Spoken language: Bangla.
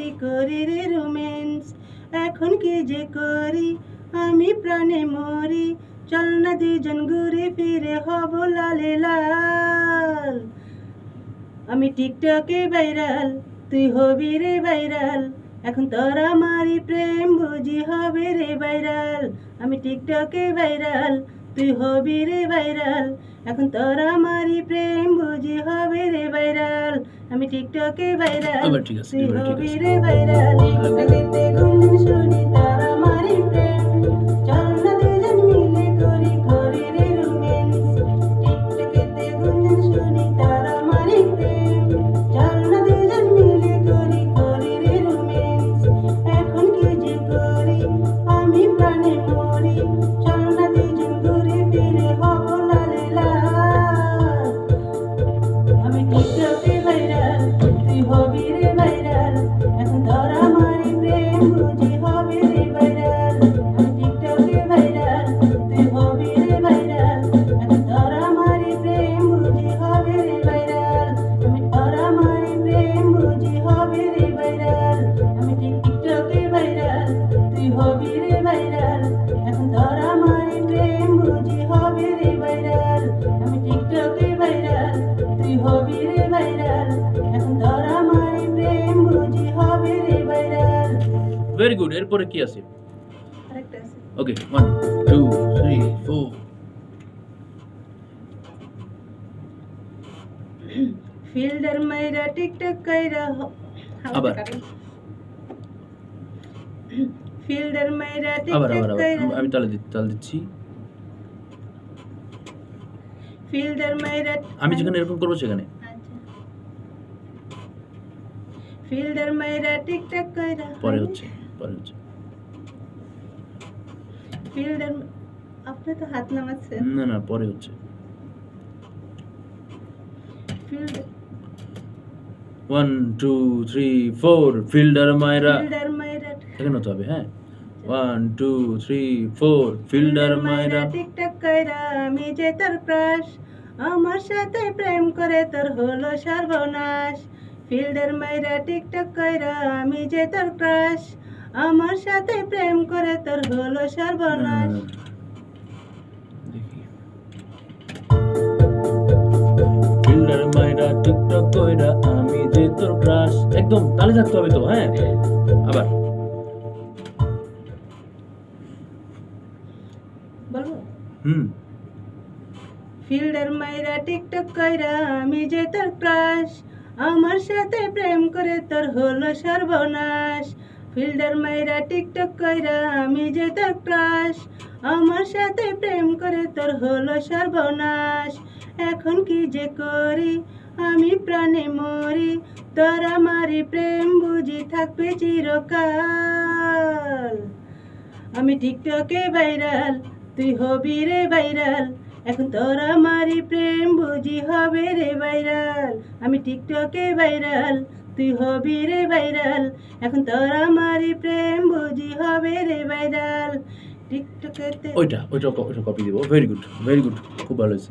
করি করি রে রোমেন্স এখন কি যে করি, আমি প্রাণে মরি। চল না দুজন ঘুরে ফিরে হব লালে লাল। আমি টিকটকে ভাইরাল তুই হবি রে ভাইরাল এখন তোর আমারই প্রেম, বুঝি হবে রে ভাইরাল আমি টিকটকে ভাইরাল তুই হবি রে ভাইরাল এখন তোর আমারই প্রেম, বুঝি হবে আমি টিকটকে ভাইরাল এবার ঠিক আছে, তুই এবার ঠিক হবি আছে। রে ভাইরাল টিকটকেতে গুনগুন শুনি হবে রে ভাইরাল আমি টিকটকে ভাইরাল তুই হবি রে ভাইরাল এখন ধর আমারই প্রেম বুঝি হবে রে ভাইরাল। ভেরি গুড এরপরে কি আছে? Okay one two three four fielder মাইরা টিকটক কইরা আবার। ফিল্ডার মাইরা টিকটক কইরা আমি- আমি তালে দিচ্ছি। দিচ্ছি ফিল্ডার মাইরা আমি যেখানে এরকম করব সেখানে। আচ্ছা। ফিল্ডার মাইরা টিকটক কইরা পরে হচ্ছে পরে হচ্ছে। ফিল্ডার আপনি তো হাত নামাচ্ছেন না না পরে হচ্ছে। Fielder one two three four fielder মায়েরা। এখানে হতে হবে হ্যাঁ। One two three four fielder মায়েরা। টিকটক কইরা আমি যে তোর ক্রাশ। আমার সাথে প্রেম করে তোর হলো সর্বনাশ। ফিল্ডার মাইরা টিকটক কইরা আমি যে তোর ক্রাশ। আমার সাথে প্রেম করে তোর হলো সর্বনাশ। ফিল্ডার মায়েরা টিকটক কইরা আমি যে তোর ক্রাশ। একদম তালে থাকতে হবে তো হ্যাঁ? আবার। বলব? হুম। ফিল্ডার মাইরা টিকটক কইরা আমি যে তোর ক্রাশ, আমার সাথে প্রেম করে তোর হলো সর্বনাশ। ফিল্ডার মাইরা টিকটক কইরা আমি যে তোর ক্রাশ, আমার সাথে প্রেম করে তোর হলো সর্বনাশ। এখন কি যে করি, আমি প্রাণে মরি, তোর আমারই প্রেম বুঝি থাকবে চিরকাল। আমি টিকটকে ভাইরাল, তুই হবি রে ভাইরাল এখন তোর আমারই প্রেম, বুঝি হবে রে ভাইরাল? আমি টিকটকে ভাইরাল, তুই হবি রে ভাইরাল? এখন তোর আমারই প্রেম, বুঝি হবে রে ভাইরাল? টিকটকে ওইটা ওইটা কপি দিব। ভেরি গুড ভেরি গুড খুব ভালো হয়েছে।